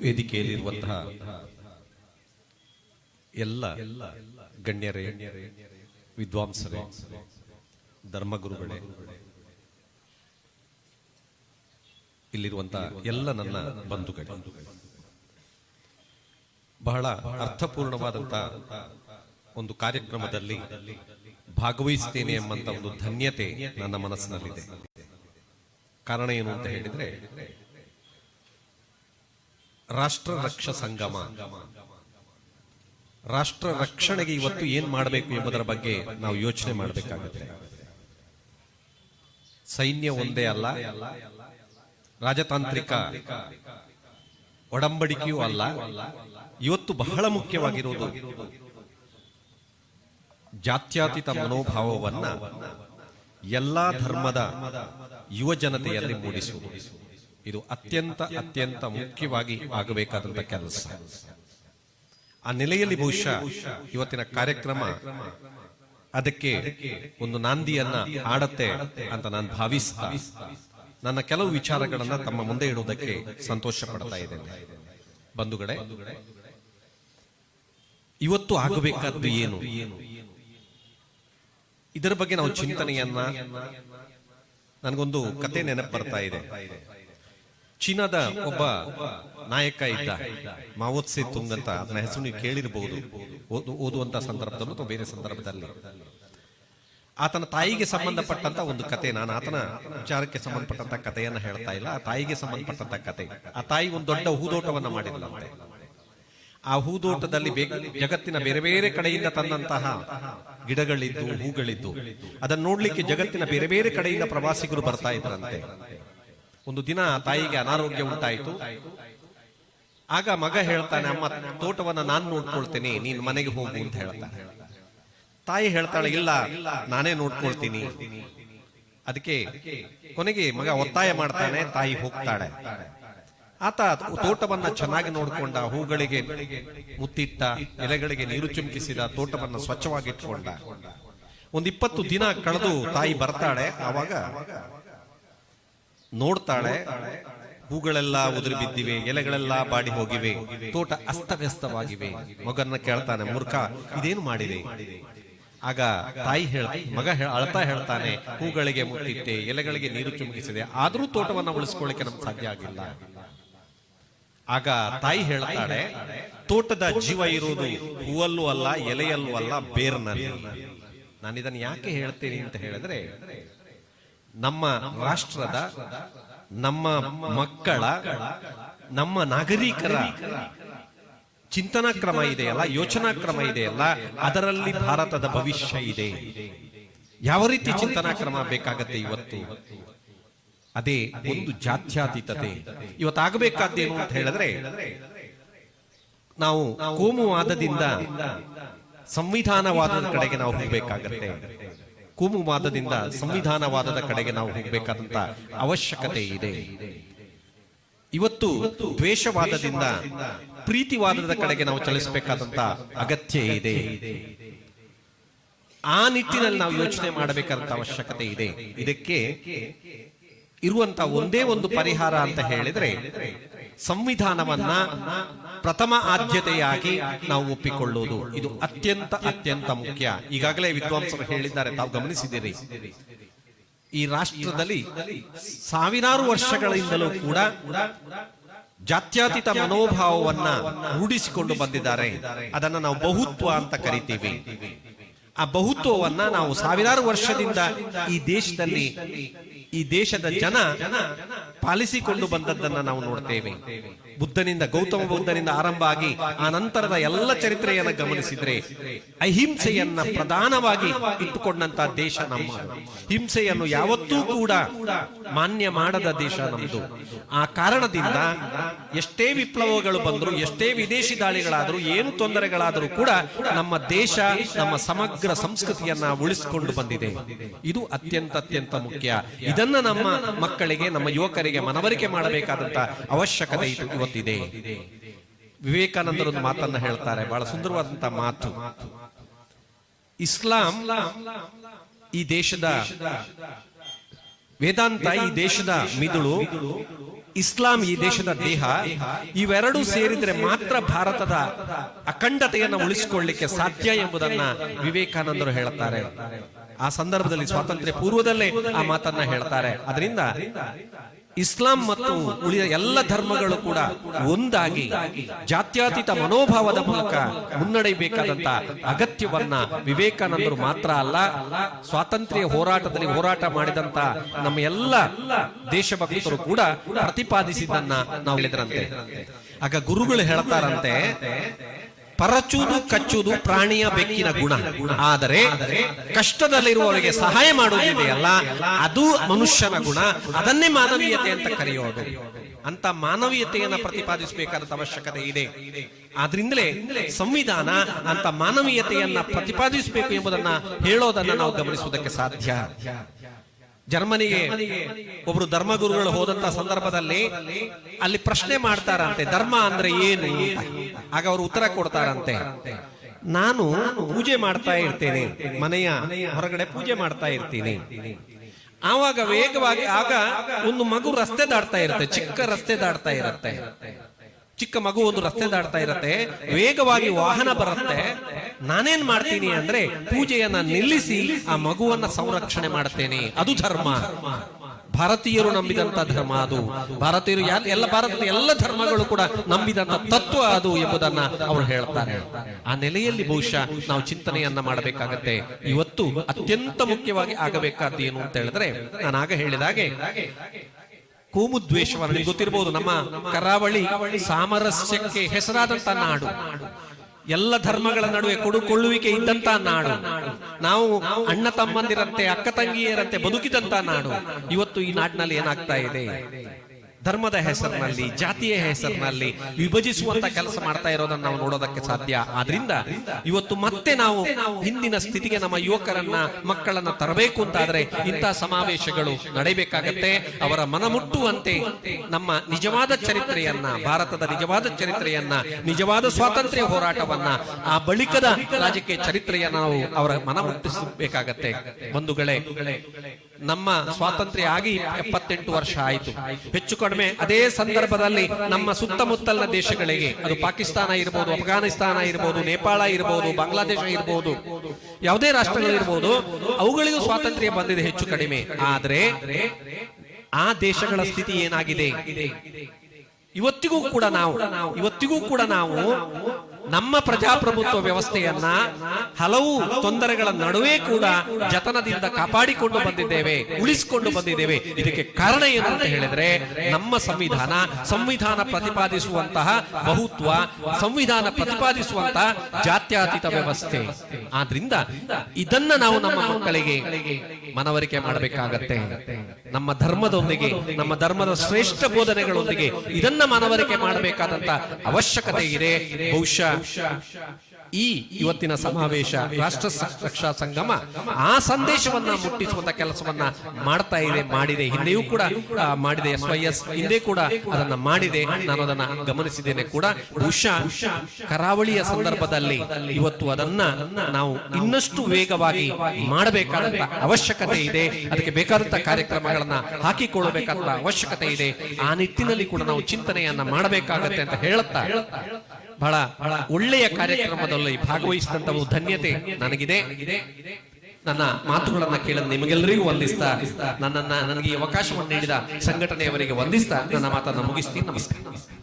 ವೇದಿಕೆಯಲ್ಲಿರುವಂತಹ ಎಲ್ಲ ಗಣ್ಯರೇ, ವಿದ್ವಾಂಸರೇ, ಧರ್ಮಗುರುಗಳೇ, ಇಲ್ಲಿರುವಂತಹ ಎಲ್ಲ ನನ್ನ ಬಂಧುಗಳು, ಬಹಳ ಅರ್ಥಪೂರ್ಣವಾದಂತಹ ಒಂದು ಕಾರ್ಯಕ್ರಮದಲ್ಲಿ ಭಾಗವಹಿಸ್ತೇನೆ ಎಂಬಂತ ಒಂದು ಧನ್ಯತೆ ನನ್ನ ಮನಸ್ಸಿನಲ್ಲಿದೆ. ಕಾರಣ ಏನು ಅಂತ ಹೇಳಿದ್ರೆ ರಾಷ್ಟ್ರ ರಕ್ಷ ಸಂಗಮ ರಾಷ್ಟ್ರ ರಕ್ಷಣೆಗೆ ಇವತ್ತು ಏನ್ ಮಾಡಬೇಕು ಎಂಬುದರ ಬಗ್ಗೆ ನಾವು ಯೋಚನೆ ಮಾಡಬೇಕಾಗುತ್ತೆ. ಸೈನ್ಯ ಒಂದೇ ಅಲ್ಲ, ರಾಜತಾಂತ್ರಿಕ ಒಡಂಬಡಿಕೆಯೂ ಅಲ್ಲ, ಇವತ್ತು ಬಹಳ ಮುಖ್ಯವಾಗಿರುವುದು ಜಾತ್ಯಾತೀತ ಮನೋಭಾವವನ್ನ ಎಲ್ಲಾ ಧರ್ಮದ ಯುವ ಜನತೆಯಲ್ಲಿ ಮೂಡಿಸುವುದು. ಇದು ಅತ್ಯಂತ ಅತ್ಯಂತ ಮುಖ್ಯವಾಗಿ ಆಗಬೇಕಾದಂತ ಕೆಲಸ. ಆ ನೆಲೆಯಲ್ಲಿ ಬಹುಶಃ ಇವತ್ತಿನ ಕಾರ್ಯಕ್ರಮ ಅದಕ್ಕೆ ಒಂದು ನಾಂದಿಯನ್ನ ಆಡತ್ತೆ ಅಂತ ನಾನು ಭಾವಿಸ್ತಾ, ನನ್ನ ಕೆಲವು ವಿಚಾರಗಳನ್ನ ತಮ್ಮ ಮುಂದೆ ಇಡುವುದಕ್ಕೆ ಸಂತೋಷ ಪಡ್ತಾ ಇದ್ದೇನೆ. ಬಂಧುಗಳೇ, ಇವತ್ತು ಆಗಬೇಕಾದ್ದು ಏನು? ಇದರ ಬಗ್ಗೆ ನಾವು ಚಿಂತನೆಯನ್ನ, ನನಗೊಂದು ಕತೆ ನೆನಪು ಬರ್ತಾ ಇದೆ. ಚೀನಾದ ಒಬ್ಬ ನಾಯಕ ಇದ್ದ ಮಾವೋತ್ಸೆ ತುಂಗ್ ಅಂತ ಅದನ್ನ ಹೆಸರು ನೀವು ಕೇಳಿರಬಹುದು ಓದು ಓದುವಂತ ಸಂದರ್ಭದಲ್ಲೂ ಅಥವಾ ಬೇರೆ ಸಂದರ್ಭದಲ್ಲಿ. ಆತನ ತಾಯಿಗೆ ಸಂಬಂಧಪಟ್ಟಂತ ಒಂದು ಕತೆ. ನಾನು ಆತನ ವಿಚಾರಕ್ಕೆ ಸಂಬಂಧಪಟ್ಟಂತ ಕಥೆಯನ್ನ ಹೇಳ್ತಾ ಇಲ್ಲ. ಆ ತಾಯಿಗೆ ಸಂಬಂಧಪಟ್ಟಂತ ಕತೆ. ಆ ತಾಯಿ ಒಂದು ದೊಡ್ಡ ಹೂದೋಟವನ್ನ ಮಾಡಿದ್ಲಂತೆ. ಆ ಹೂದೋಟದಲ್ಲಿ ಜಗತ್ತಿನ ಬೇರೆ ಬೇರೆ ಕಡೆಯಿಂದ ತಂದಂತಹ ಗಿಡಗಳಿದ್ದು ಹೂಗಳಿದ್ದು. ಅದನ್ನ ನೋಡ್ಲಿಕ್ಕೆ ಜಗತ್ತಿನ ಬೇರೆ ಬೇರೆ ಕಡೆಯಿಂದ ಪ್ರವಾಸಿಗರು ಬರ್ತಾ ಇದ್ರಂತೆ. ಒಂದು ದಿನ ತಾಯಿಗೆ ಅನಾರೋಗ್ಯ ಉಂಟಾಯಿತು. ಆಗ ಮಗ ಹೇಳ್ತಾನೆ, ಅಮ್ಮ, ತೋಟವನ್ನ ನಾನು ನೋಡ್ಕೊಳ್ತೇನೆ, ನೀನ್ ಮನೆಗೆ ಹೋಗು ಅಂತ ಹೇಳ್ತಾನೆ. ತಾಯಿ ಹೇಳ್ತಾಳೆ, ಇಲ್ಲ, ನಾನೇ ನೋಡ್ಕೊಳ್ತೀನಿ. ಅದಕ್ಕೆ ಕೊನೆಗೆ ಮಗ ಒತ್ತಾಯ ಮಾಡ್ತಾನೆ, ತಾಯಿ ಹೋಗ್ತಾಳೆ. ಆತ ತೋಟವನ್ನ ಚೆನ್ನಾಗಿ ನೋಡ್ಕೊಂಡ, ಹೂಗಳಿಗೆ ಮುತ್ತಿಟ್ಟ, ಎಲೆಗಳಿಗೆ ನೀರು ಚುಮಕಿಸಿದ, ತೋಟವನ್ನ ಸ್ವಚ್ಛವಾಗಿಟ್ಕೊಂಡ. ಒಂದ್ ಇಪ್ಪತ್ತು ದಿನ ಕಳೆದು ತಾಯಿ ಬರ್ತಾಳೆ, ಆವಾಗ ನೋಡ್ತಾಳೆ ಹೂಗಳೆಲ್ಲ ಉದುರಿ ಬಿದ್ದಿವೆ ಎಲೆಗಳೆಲ್ಲ ಬಾಡಿ ಹೋಗಿವೆ ತೋಟ ಅಸ್ತವ್ಯಸ್ತವಾಗಿವೆ. ಮಗನ್ನ ಕೇಳ್ತಾನೆ ಮೂರ್ಖ ಇದೇನು ಮಾಡಿದೆ? ಆಗ ತಾಯಿ ಹೇಳ ಮಗ ಅಳತಾ ಹೇಳ್ತಾನೆ ಹೂಗಳಿಗೆ ಮುಟ್ಟಿದ್ದೆ ಎಲೆಗಳಿಗೆ ನೀರು ಚುಮುಕಿಸಿದೆ ಆದ್ರೂ ತೋಟವನ್ನ ಉಳಿಸ್ಕೊಳ್ಳಿಕ್ಕೆ ನಮ್ಗೆ ಸಾಧ್ಯ ಆಗಿಲ್ಲ. ಆಗ ತಾಯಿ ಹೇಳ್ತಾಳೆ ತೋಟದ ಜೀವ ಇರುವುದು ಹೂವಲ್ಲೂ ಅಲ್ಲ ಎಲೆಯಲ್ಲೂ ಅಲ್ಲ ಬೇರ್ನಲ್ಲಿ. ನಾನು ಇದನ್ನು ಯಾಕೆ ಹೇಳ್ತೀನಿ ಅಂತ ಹೇಳಿದ್ರೆ ನಮ್ಮ ರಾಷ್ಟ್ರದ, ನಮ್ಮ ಮಕ್ಕಳ, ನಮ್ಮ ನಾಗರಿಕರ ಚಿಂತನಾ ಕ್ರಮ ಇದೆಯಲ್ಲ, ಯೋಚನಾ ಕ್ರಮ ಇದೆಯಲ್ಲ, ಅದರಲ್ಲಿ ಭಾರತದ ಭವಿಷ್ಯ ಇದೆ. ಯಾವ ರೀತಿ ಚಿಂತನಾ ಕ್ರಮ ಬೇಕಾಗತ್ತೆ ಇವತ್ತು? ಅದೇ ಒಂದು ಜಾತ್ಯಾತೀತತೆ. ಇವತ್ತಾಗಬೇಕಾದ್ದೇನು ಅಂತ ಹೇಳಿದ್ರೆ, ನಾವು ಕೋಮುವಾದದಿಂದ ಸಂವಿಧಾನವಾದದ ಕಡೆಗೆ ನಾವು ಹೋಗಬೇಕಾಗತ್ತೆ. ಕೋಮುವಾದದಿಂದ ಸಂವಿಧಾನವಾದದ ಕಡೆಗೆ ನಾವು ಹೋಗಬೇಕಾದಂತ ಅವಶ್ಯಕತೆ ಇದೆ. ಇವತ್ತು ದ್ವೇಷವಾದದಿಂದ ಪ್ರೀತಿವಾದದ ಕಡೆಗೆ ನಾವು ಚಲಿಸಬೇಕಾದಂತ ಅಗತ್ಯ ಇದೆ. ಆ ನಿಟ್ಟಿನಲ್ಲಿ ನಾವು ಯೋಚನೆ ಮಾಡಬೇಕಾದಂತ ಅವಶ್ಯಕತೆ ಇದೆ. ಇದಕ್ಕೆ ಇರುವಂತ ಒಂದೇ ಒಂದು ಪರಿಹಾರ ಅಂತ ಹೇಳಿದ್ರೆ ಸಂವಿಧಾನವನ್ನ ಪ್ರಥಮ ಆದ್ಯತೆಯಾಗಿ ನಾವು ಒಪ್ಪಿಕೊಳ್ಳುವುದು ಇದು ಅತ್ಯಂತ ಅತ್ಯಂತ ಮುಖ್ಯ. ಈಗಾಗಲೇ ವಿದ್ವಾಂಸರು ಹೇಳಿದ್ದಾರೆ, ತಾವು ಗಮನಿಸಿದ್ದೀರಿ. ಈ ರಾಷ್ಟ್ರದಲ್ಲಿ ಸಾವಿರಾರು ವರ್ಷಗಳಿಂದಲೂ ಕೂಡ ಜಾತ್ಯತೀತ ಮನೋಭಾವವನ್ನ ರೂಢಿಸಿಕೊಂಡು ಬಂದಿದ್ದಾರೆ. ಅದನ್ನ ನಾವು ಬಹುತ್ವ ಅಂತ ಕರಿತೀವಿ. ಆ ಬಹುತ್ವವನ್ನ ನಾವು ಸಾವಿರಾರು ವರ್ಷದಿಂದ ಈ ದೇಶದಲ್ಲಿ, ಈ ದೇಶದ ಜನ ಪಾಲಿಸಿಕೊಂಡು ಬಂದದ್ದನ್ನ ನಾವು ನೋಡ್ತೇವೆ. ಬುದ್ಧನಿಂದ, ಗೌತಮ ಬುದ್ಧನಿಂದ ಆರಂಭ ಆಗಿ ಆ ನಂತರದ ಎಲ್ಲ ಚರಿತ್ರೆಯನ್ನ ಗಮನಿಸಿದ್ರೆ ಅಹಿಂಸೆಯನ್ನ ಪ್ರಧಾನವಾಗಿ ಇಟ್ಟುಕೊಂಡಂತ ದೇಶ ನಮ್ಮ. ಹಿಂಸೆಯನ್ನು ಯಾವತ್ತೂ ಕೂಡ ಮಾನ್ಯ ಮಾಡದ ದೇಶ ನಮ್ಮದು ಆ ಕಾರಣದಿಂದ ಎಷ್ಟೇ ವಿಪ್ಲವಗಳು ಬಂದ್ರು, ಎಷ್ಟೇ ವಿದೇಶಿ ದಾಳಿಗಳಾದರೂ, ಏನು ತೊಂದರೆಗಳಾದರೂ ಕೂಡ ನಮ್ಮ ದೇಶ, ನಮ್ಮ ಸಮಗ್ರ ಸಂಸ್ಕೃತಿಯನ್ನ ಉಳಿಸಿಕೊಂಡು ಬಂದಿದೆ. ಇದು ಅತ್ಯಂತ ಅತ್ಯಂತ ಮುಖ್ಯ. ಇದನ್ನ ನಮ್ಮ ಮಕ್ಕಳಿಗೆ, ನಮ್ಮ ಯುವಕರಿಗೆ ಮನವರಿಕೆ ಮಾಡಬೇಕಾದಂತ ಅವಶ್ಯಕತೆ ಇದು ಇವತ್ತಿದೆ. ವಿವೇಕಾನಂದರೊಂದು ಮಾತನ್ನ ಹೇಳ್ತಾರೆ. ಬಹಳ ಸುಂದರವಾದಂತ ಮಾತು. ಇಸ್ಲಾಂ ಈ ದೇಶದ ವೇದಾಂತ ಈ ದೇಶದ ಮಿದುಳು, ಇಸ್ಲಾಂ ಈ ದೇಶದ ದೇಹ, ಇವೆರಡೂ ಸೇರಿದ್ರೆ ಮಾತ್ರ ಭಾರತದ ಅಖಂಡತೆಯನ್ನು ಉಳಿಸಿಕೊಳ್ಳಿಕ್ಕೆ ಸಾಧ್ಯ ಎಂಬುದನ್ನ ವಿವೇಕಾನಂದರು ಹೇಳುತ್ತಾರೆ ಆ ಸಂದರ್ಭದಲ್ಲಿ ಸ್ವಾತಂತ್ರ್ಯ ಪೂರ್ವದಲ್ಲೇ ಆ ಮಾತನ್ನ ಹೇಳ್ತಾರೆ. ಅದರಿಂದ ಇಸ್ಲಾಂ ಮತ್ತು ಉಳಿದ ಎಲ್ಲ ಧರ್ಮಗಳು ಕೂಡ ಒಂದಾಗಿ ಜಾತ್ಯತೀತ ಮನೋಭಾವದ ಮೂಲಕ ಮುನ್ನಡೆಯಬೇಕಾದಂತ ಅಗತ್ಯವನ್ನ ವಿವೇಕಾನಂದರು ಮಾತ್ರ ಅಲ್ಲ, ಸ್ವಾತಂತ್ರ್ಯ ಹೋರಾಟದಲ್ಲಿ ಹೋರಾಟ ಮಾಡಿದಂತ ನಮ್ಮ ಎಲ್ಲ ದೇಶಭಕ್ತರು ಕೂಡ ಪ್ರತಿಪಾದಿಸಿದ್ದನ್ನ ನಾವು ಹೇಳಿದ್ರಂತೆ. ಆಗ ಗುರುಗಳು ಹೇಳ್ತಾರಂತೆ ಪರಚುವುದು ಕಚ್ಚುವುದು ಪ್ರಾಣಿಯ ಬೆಕ್ಕಿನ ಗುಣ. ಆದರೆ ಕಷ್ಟದಲ್ಲಿರುವವರಿಗೆ ಸಹಾಯ ಮಾಡುವುದಿದೆಯಲ್ಲ ಅದು ಮನುಷ್ಯನ ಗುಣ. ಅದನ್ನೇ ಮಾನವೀಯತೆ ಅಂತ ಕರೆಯೋದು. ಅಂತ ಮಾನವೀಯತೆಯನ್ನು ಪ್ರತಿಪಾದಿಸಬೇಕಾದ ಅವಶ್ಯಕತೆ ಇದೆ. ಆದ್ರಿಂದಲೇ ಸಂವಿಧಾನ ಅಂತ ಮಾನವೀಯತೆಯನ್ನ ಪ್ರತಿಪಾದಿಸಬೇಕು ಎಂಬುದನ್ನ ಹೇಳೋದನ್ನ ನಾವು ಗಮನಿಸುವುದಕ್ಕೆ ಸಾಧ್ಯ. ಜರ್ಮನಿಗೆ ಒಬ್ರು ಧರ್ಮಗುರುಗಳು ಹೋದಂತ ಸಂದರ್ಭದಲ್ಲಿ ಅಲ್ಲಿ ಪ್ರಶ್ನೆ ಮಾಡ್ತಾರಂತೆ, ಧರ್ಮ ಅಂದ್ರೆ ಏನು. ಆಗ ಅವರು ಉತ್ತರ ಕೊಡ್ತಾರಂತೆ. ನಾನು ಪೂಜೆ ಮಾಡ್ತಾ ಇರ್ತೇನೆ, ಮನೆಯ ಹೊರಗಡೆ ಪೂಜೆ ಮಾಡ್ತಾ ಇರ್ತೀನಿ. ಆವಾಗ ವೇಗವಾಗಿ, ಆಗ ಒಂದು ಮಗು ರಸ್ತೆ ದಾಡ್ತಾ ಇರುತ್ತೆ, ಚಿಕ್ಕ ರಸ್ತೆ ದಾಡ್ತಾ ಇರುತ್ತೆ. ಚಿಕ್ಕ ಮಗು ಒಂದು ರಸ್ತೆ ದಾಡ್ತಾ ಇರುತ್ತೆ. ವೇಗವಾಗಿ ವಾಹನ ಬರುತ್ತೆ. ನಾನೇನ್ ಮಾಡ್ತೀನಿ ಅಂದ್ರೆ ಪೂಜೆಯನ್ನ ನಿಲ್ಲಿಸಿ ಆ ಮಗುವನ್ನ ಸಂರಕ್ಷಣೆ ಮಾಡ್ತೇನೆ. ಅದು ಧರ್ಮ. ಭಾರತೀಯರು ನಂಬಿದಂತ ಧರ್ಮ ಅದು. ಭಾರತೀಯರು ಎಲ್ಲ ಭಾರತದ ಎಲ್ಲ ಧರ್ಮಗಳು ಕೂಡ ನಂಬಿದಂತ ತತ್ವ ಅದು ಎಂಬುದನ್ನ ಅವರು ಹೇಳ್ತಾರೆ. ಆ ನೆಲೆಯಲ್ಲಿ ಬಹುಶಃ ನಾವು ಚಿಂತನೆಯನ್ನ ಮಾಡಬೇಕಾಗತ್ತೆ. ಇವತ್ತು ಅತ್ಯಂತ ಮುಖ್ಯವಾಗಿ ಆಗಬೇಕಾದ್ದು ಏನು ಅಂತ ಹೇಳಿದ್ರೆ ನಾನು ಆಗ ಹೇಳಿದಾಗೆ ಹಾಗೆ ದ್ವೇಷವನ್ನು ನಿಮ್ಗೆ ಗೊತ್ತಿರಬಹುದು ನಮ್ಮ ಕರಾವಳಿ ಸಾಮರಸ್ಯಕ್ಕೆ ಹೆಸರಾದಂತ ನಾಡು. ಎಲ್ಲ ಧರ್ಮಗಳ ನಡುವೆ ಕೊಡುಕೊಳ್ಳುವಿಕೆ ಇದ್ದಂತ ನಾಡು. ನಾವು ಅಣ್ಣ ತಮ್ಮಂದಿರಂತೆ, ಅಕ್ಕ ತಂಗಿಯರಂತೆ ಬದುಕಿದಂತ ನಾಡು. ಇವತ್ತು ಈ ನಾಡಿನಲ್ಲಿ ಏನಾಗ್ತಾ ಇದೆ? ಧರ್ಮದ ಹೆಸರಿನಲ್ಲಿ ಜಾತಿಯ ಹೆಸರಿನಲ್ಲಿ ವಿಭಜಿಸುವಂತ ಕೆಲಸ ಮಾಡ್ತಾ ಇರೋದನ್ನ ನಾವು ನೋಡೋದಕ್ಕೆ ಸಾಧ್ಯ. ಆದ್ರಿಂದ ಇವತ್ತು ಮತ್ತೆ ನಾವು ಹಿಂದಿನ ಸ್ಥಿತಿಗೆ ನಮ್ಮ ಯುವಕರನ್ನ ಮಕ್ಕಳನ್ನ ತರಬೇಕು ಅಂತಾದ್ರೆ ಇಂತಹ ಸಮಾವೇಶಗಳು ನಡೆಯಬೇಕಾಗತ್ತೆ ಅವರ ಮನಮುಟ್ಟುವಂತೆ ನಮ್ಮ ನಿಜವಾದ ಚರಿತ್ರೆಯನ್ನ ಭಾರತದ ನಿಜವಾದ ಚರಿತ್ರೆಯನ್ನ ನಿಜವಾದ ಸ್ವಾತಂತ್ರ್ಯ ಹೋರಾಟವನ್ನ ಆ ಬಳಿಕದ ರಾಜಕೀಯ ಚರಿತ್ರೆಯನ್ನ ನಾವು ಅವರ ಮನಮುಟ್ಟಿಸಬೇಕಾಗತ್ತೆ. ಬಂಧುಗಳೇ. ನಮ್ಮ ಸ್ವಾತಂತ್ರ್ಯ ಆಗಿ ಎಪ್ಪತ್ತೆಂಟು ವರ್ಷ ಆಯಿತು. ಹೆಚ್ಚು ಕಡಿಮೆ ಅದೇ ಸಂದರ್ಭದಲ್ಲಿ ನಮ್ಮ ಸುತ್ತಮುತ್ತಲಿನ ದೇಶಗಳಿಗೆ, ಅದು ಪಾಕಿಸ್ತಾನ ಇರಬಹುದು ಅಫ್ಘಾನಿಸ್ತಾನ ಇರಬಹುದು ನೇಪಾಳ ಇರಬಹುದು ಬಾಂಗ್ಲಾದೇಶ ಇರಬಹುದು ಯಾವುದೇ ರಾಷ್ಟ್ರಗಳಿರ್ಬೋದು ಅವುಗಳಿಗೂ ಸ್ವಾತಂತ್ರ್ಯ ಬಂದಿದೆ ಹೆಚ್ಚು ಕಡಿಮೆ. ಆದ್ರೆ ಆ ದೇಶಗಳ ಸ್ಥಿತಿ ಏನಾಗಿದೆ? ಇವತ್ತಿಗೂ ಕೂಡ ನಾವು, ಇವತ್ತಿಗೂ ಕೂಡ ನಾವು ನಮ್ಮ ಪ್ರಜಾಪ್ರಭುತ್ವ ವ್ಯವಸ್ಥೆಯನ್ನ ಹಲವು ತೊಂದರೆಗಳ ನಡುವೆ ಕೂಡ ಜತನದಿಂದ ಕಾಪಾಡಿಕೊಂಡು ಬಂದಿದ್ದೇವೆ, ಉಳಿಸಿಕೊಂಡು ಬಂದಿದ್ದೇವೆ. ಇದಕ್ಕೆ ಕಾರಣ ಏನು ಅಂತ ಹೇಳಿದ್ರೆ, ನಮ್ಮ ಸಂವಿಧಾನ ಸಂವಿಧಾನ ಪ್ರತಿಪಾದಿಸುವಂತಹ ಬಹುತ್ವ, ಸಂವಿಧಾನ ಪ್ರತಿಪಾದಿಸುವಂತಹ ಜಾತ್ಯತೀತ ವ್ಯವಸ್ಥೆ. ಆದ್ರಿಂದ ಇದನ್ನ ನಾವು ನಮ್ಮ ಮಕ್ಕಳಿಗೆ ಮನವರಿಕೆ ಮಾಡಬೇಕಾಗತ್ತೆ. ನಮ್ಮ ಧರ್ಮದೊಂದಿಗೆ, ನಮ್ಮ ಧರ್ಮದ ಶ್ರೇಷ್ಠ ಬೋಧನೆಗಳೊಂದಿಗೆ ಇದನ್ನ ಮನವರಿಕೆ ಮಾಡಬೇಕಾದಂತ ಅವಶ್ಯಕತೆ ಇದೆ. ಬಹುಶಃ ಈ ಇವತ್ತಿನ ಸಮಾವೇಶ, ರಾಷ್ಟ್ರ ರಕ್ಷಾ ಸಂಗಮ, ಆ ಸಂದೇಶವನ್ನ ಮುಟ್ಟಿಸುವಂತ ಕೆಲಸವನ್ನ ಮಾಡ್ತಾ ಇದೆ, ಮಾಡಿದೆ. ಹಿಂದೆಯೂ ಕೂಡ ಮಾಡಿದೆ. ಎಸ್ ವೈ ಹಿಂದೆ ಕೂಡ ಅದನ್ನ ಮಾಡಿದೆ. ನಾನು ಅದನ್ನ ಗಮನಿಸಿದ್ದೇನೆ ಕೂಡ. ಬಹುಶಃ ಕರಾವಳಿಯ ಸಂದರ್ಭದಲ್ಲಿ ಇವತ್ತು ಅದನ್ನ ನಾವು ಇನ್ನಷ್ಟು ವೇಗವಾಗಿ ಮಾಡಬೇಕಾದಂತ ಅವಶ್ಯಕತೆ ಇದೆ. ಅದಕ್ಕೆ ಬೇಕಾದಂತ ಕಾರ್ಯಕ್ರಮಗಳನ್ನ ಹಾಕಿಕೊಳ್ಳಬೇಕಾದ ಅವಶ್ಯಕತೆ ಇದೆ. ಆ ನಿಟ್ಟಿನಲ್ಲಿ ಕೂಡ ನಾವು ಚಿಂತನೆಯನ್ನ ಮಾಡಬೇಕಾಗತ್ತೆ ಅಂತ ಹೇಳುತ್ತಾ ಬಹಳ ಒಳ್ಳೆಯ ಕಾರ್ಯಕ್ರಮದಲ್ಲಿ ಭಾಗವಹಿಸಿದಂತಹ ಧನ್ಯತೆ ನನಗಿದೆ. ನನ್ನ ಮಾತುಗಳನ್ನ ಕೇಳಲು ನಿಮಗೆಲ್ಲರಿಗೂ ವಂದಿಸ್ತಾ ನನ್ನನ್ನ ನನಗೆ ಈ ಅವಕಾಶವನ್ನು ನೀಡಿದ ಸಂಘಟನೆಯವರಿಗೆ ವಂದಿಸ್ತಾ ನನ್ನ ಮಾತನ್ನ ಮುಗಿಸ್ತೀನಿ. ನಮಸ್ಕಾರ.